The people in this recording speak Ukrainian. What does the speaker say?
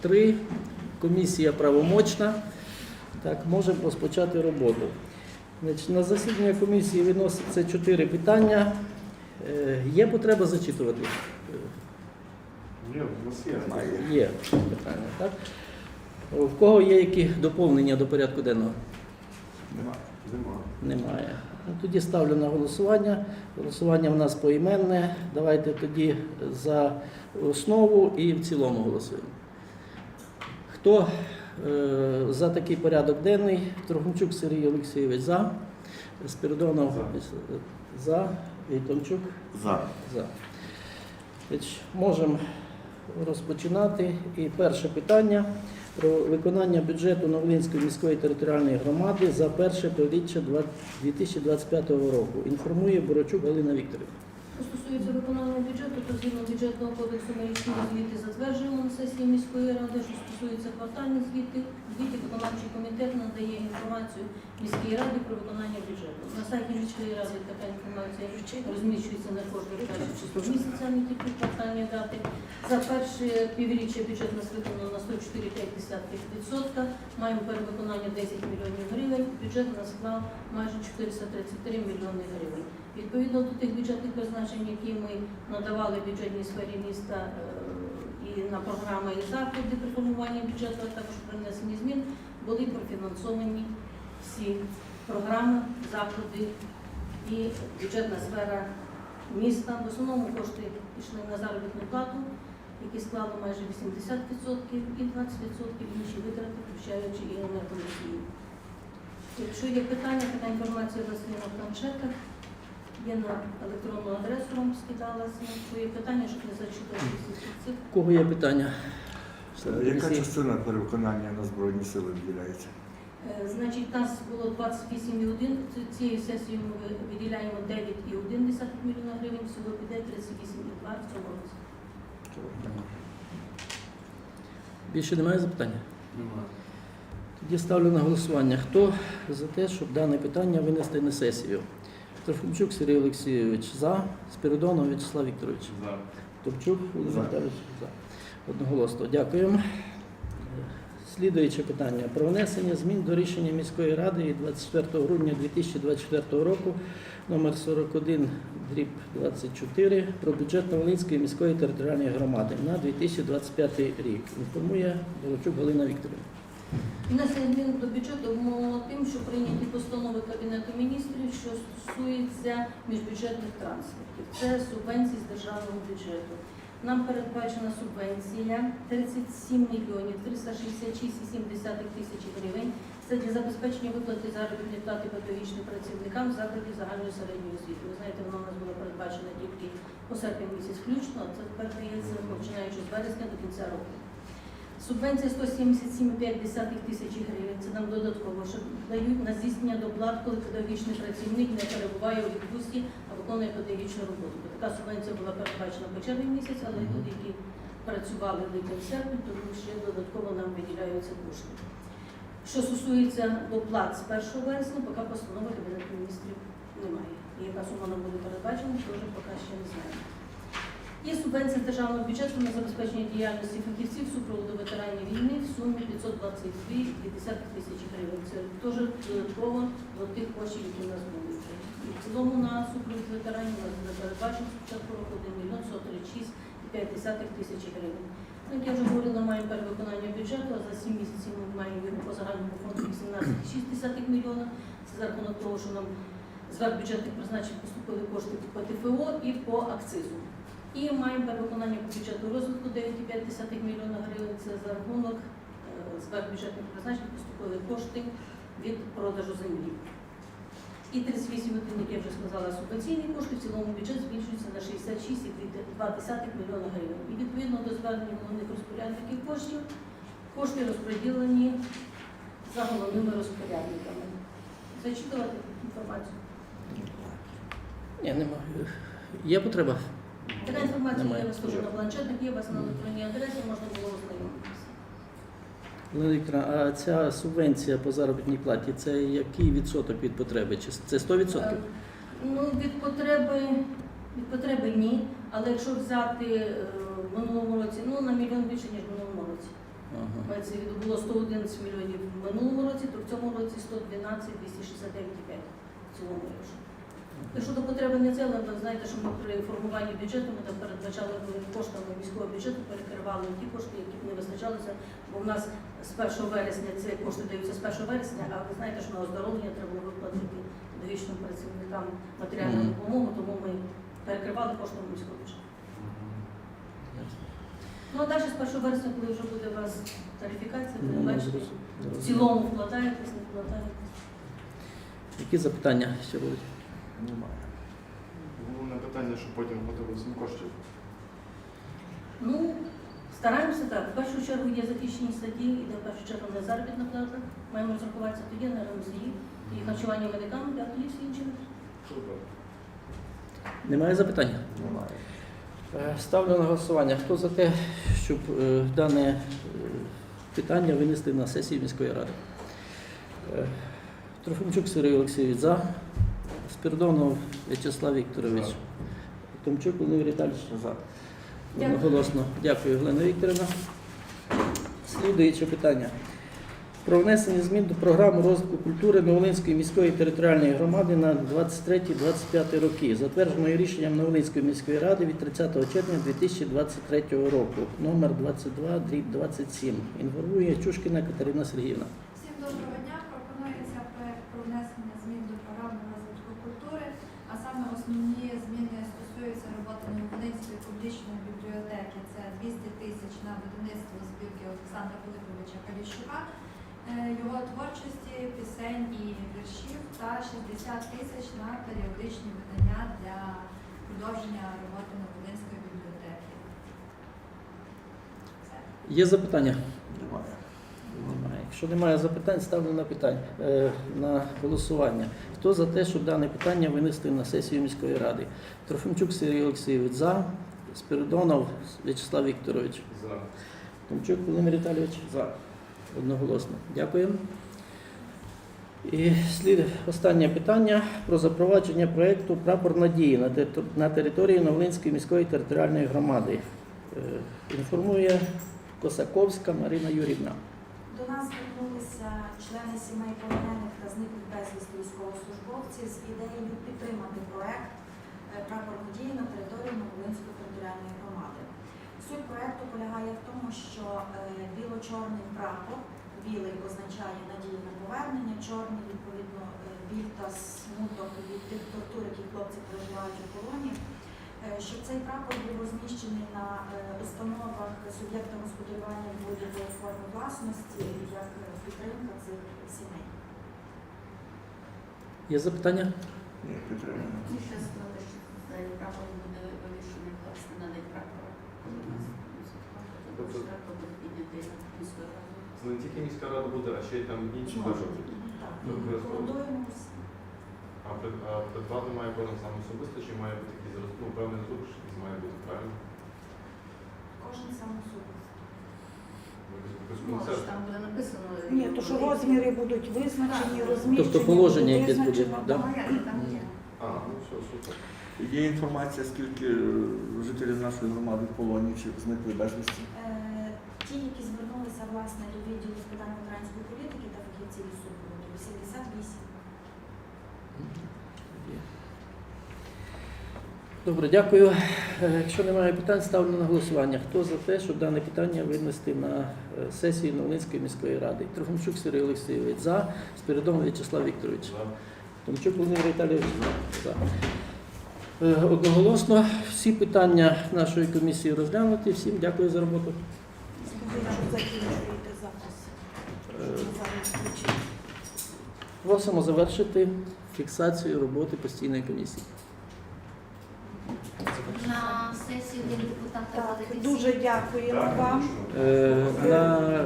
3. Комісія правомочна. Так, можемо розпочати роботу. Значить, на засідання комісії виноситься 4 питання. Е, Є потреба зачитувати? Ні, у нас є. Є питання, так? В кого є які доповнення до порядку денного? Нема. Нема. Немає. Ну, Тоді ставлю на голосування. Голосування в нас поіменне. Давайте тоді за основу і в цілому голосуємо. Хто е, за такий порядок денний? Трохимчук Сергій Олексійович за. Спіридонов за. Вітомчук За. за. Можемо розпочинати. І перше питання про виконання бюджету Новолинської міської територіальної громади за перше півріччя 2025 року. Інформує Борочук Галина Вікторівна. Що стосується виконання бюджету, то згідно бюджетного кодексу ми звіти затверджуємо на сесії міської ради. Що стосується квартальних звітів, звітів виконавчий комітет надає інформацію міській раді про виконання бюджету. На сайті міської ради така інформація розміщується на кожне перше число місяця, не тільки квартальні дати. За перше півріччя бюджет нас виконано на 104,5%. Маємо перевиконання 10 мільйонів гривень. Бюджет нас склав майже 433 мільйони гривень. Відповідно до тих бюджетних призначень, які ми надавали бюджетній сфері міста е, і на програми і заходи при формуванні бюджету, а також при внесенні змін, були профінансовані всі програми, заходи і бюджетна сфера міста. В основному кошти пішли на заробітну плату, які склали майже 80% і 20% інші витрати, включаючи і енергоносії. Якщо є питання, така інформація у вас є на планшетах. Є на електронну адресу вам скидалася. Якщо є питання, щоб не зачитувати всі ці. У кого є питання? Яка частина перевиконання на Збройні сили виділяється? Е, Значить, у нас було 28,1, ці- цією сесією ми виділяємо 9,1 мільйона гривень, всього піде 38,2 в цьому році. Більше немає запитання? Нема. Тоді ставлю на голосування. Хто за те, щоб дане питання винести на сесію? Трофимчук Сергій Олексійович за. Спіридонов Вячеслав Вікторович. За. Топчук Володимир. Віталійович за. Одноголосно. Дякуємо. Слідуюче питання про внесення змін до рішення міської ради від 24 грудня 2024 року номер 41 дріб 24 про бюджет Новолинської міської територіальної громади на 2025 рік. Інформує Волочук Галина Вікторівна. Внесення змін до бюджету обумовлено тим, що прийняті постанови Кабінету міністрів, що стосуються міжбюджетних трансфертів. Це субвенції з державного бюджету. Нам передбачена субвенція 37 мільйонів 366,7 тисячі гривень. Це для забезпечення виплати заробітної плати педагогічним працівникам закладів загальної середньої освіти. Ви знаєте, вона у нас була передбачена тільки по серпень місяць включно, а це тепер дається починаючи з вересня до кінця року. Субвенція 177,5 тисячі гривень. Це нам додатково, що дають на здійснення доплат, коли педагогічний працівник не перебуває у відпустці, а виконує педагогічну роботу. Бо така субвенція була передбачена по червень місяць, але люди, які працювали в липень серпень, тому ще додатково нам виділяються кошти. Що стосується доплат з 1 вересня, поки постанови Кабінету міністрів немає. І яка сума нам буде передбачена, теж поки ще не знаємо. Є субвенція з державного бюджету на забезпечення діяльності фахівців супроводу ветеранів війни в сумі 522,2 тисячі гривень. Це теж додатково до тих коштів, які у нас були. І в цілому на супровід ветеранів у нас передбачено з початку року 1 мільйон 136,5 тисячі гривень. Ну, Як я вже говорила, маємо перевиконання бюджету, а за 7 місяців ми маємо його по загальному фонду 18,6 мільйона. Це за рахунок того, що нам зверх бюджетних призначень поступили кошти по ТФО і по акцизу. І маємо перевиконання по бюджету розвитку 9,5 мільйона гривень. Це за рахунок е, зверх бюджетних призначень поступили кошти від продажу землі. І 38, як я вже сказала, субвенційні кошти в цілому бюджет збільшується на 66,2 мільйона гривень. І відповідно до звернення головних розпорядників коштів, кошти розподілені за головними розпорядниками. Зачитувати інформацію. Ні, немає. Є потреба? Така інформація є на стороні на планшетах, є у вас на електронній адресі, можна було ознайомитися. Галина Вікторівна, а ця субвенція по заробітній платі це який відсоток від потреби? Чи це 100%? Е, Ну, від потреби, від потреби ні, але якщо взяти е, в минулому році, ну на мільйон більше, ніж в минулому році. Мається в виду, було 111 мільйонів в минулому році, то в цьому році 112 269,5 в цілому якщо. Якщо до потреби не це, але знаєте, що ми при формуванні бюджету ми там передбачали коштами міського бюджету, перекривали ті кошти, які не визначалися, бо в нас з 1 вересня ці кошти даються з 1 вересня, а ви знаєте, що на оздоровлення треба виплатити педагогічним працівникам матеріальну допомогу, тому ми перекривали коштами міського бюджету. Ну а далі з 1 вересня, коли вже буде у вас тарифікація, ви бачите, в цілому вкладаєтесь, не вкладаєтесь. Які запитання ще будуть? Немає. Головне питання, щоб потім хватило всім коштів. Ну, стараємося так. В першу чергу є захищені статті, іде в першу чергу не заробітна плата. Маємо розрахуватися тоді на РМЗІ і харчування медикаментів, а тоді всі інші. Супер. Немає запитань? Немає. Е, Ставлю на голосування. Хто за те, щоб е, дане е, питання винести на сесію міської ради? Е, Трофимчук Сергій Олексійович за. Спирдонов В'ячеслав Вікторович. Томчук Володимир Віталійович. За. Одноголосно. Дякую, Глена Вікторівна. Слідуюче питання. Про внесення змін до програми розвитку культури Новолинської міської територіальної громади на 23-25 роки, затвердженої рішенням Новолинської міської ради від 30 червня 2023 року, номер 22 27 Інформує Чушкіна Катерина Сергіївна. Всім доброго дня. Пропонується проект про внесення змін до програми розвитку культури, а саме основні зміни стосуються роботи Нововолинської публічної бібліотеки. Це 200 тисяч на видавництво збірки Олександра Пилиповича Каліщука, е, його творчості, пісень і віршів та 60 тисяч на періодичні видання для продовження роботи Нововолинської бібліотеки. Є запитання? Якщо немає запитань, ставлю на питання е, на голосування. Хто за те, щоб дане питання винести на сесію міської ради? Трофимчук Сергій Олексійович за. Спиридонов В'ячеслав Вікторович. За. Томчук Володимир Віталійович за. Одноголосно. Дякую. І слід останнє питання про запровадження проєкту Прапор надії на території Новлинської міської територіальної громади. Е, Інформує Косаковська Марина Юрівна. До нас звернулися члени сімей полонених та зниклих безвісти військовослужбовців з ідеєю підтримати проект е, прапор надії на території Новолинської територіальної громади. Суть проекту полягає в тому, що е, біло-чорний прапор, білий означає надію на повернення, чорний відповідно е, біль та смуток від тих тортур, які хлопці переживають у полоні. Е, Щоб цей прапор був розміщений на е, установах суб'єкта господарювання в будь-якої форми власності, як е, підтримка цих сімей. Є запитання? Ні, підтримуємо. І ще сказати, що цей прапор буде вивішений власне на день прапора. Тобто- не тільки міська рада буде, а ще й там інші Може. теж. Так, Добре. Голодуємо всі. А пред- має кожен сам особисто, чи має бути якийсь ну, певний зуб, що якийсь має бути правильно? Кожен сам особисто. Ну, там буде написано. Ні, то що розміри будуть визначені, розміщені. Тобто положення якесь буде, да? Там є. А, ну все, супер. Є інформація, скільки е, жителів нашої громади в полоні чи зникли безвісті? Е, Ті, які звернулися власне до відділу з питань ветеранської політики та фахівців супроводу, 88. Добре, дякую. Е, Якщо немає питань, ставлю на голосування. Хто за те, щоб дане питання винести на е, сесію Новинської міської ради? Трохимчук Сергій Олексійович за. Спиридон В'ячеслав Вікторович. За. Томчук Володимир Віталійович за. Е, Одноголосно всі питання нашої комісії розглянуті. Всім дякую за роботу. Просимо завершити фіксацію роботи постійної комісії. На сесію один депутат Так, дуже дякуємо вам. Е, На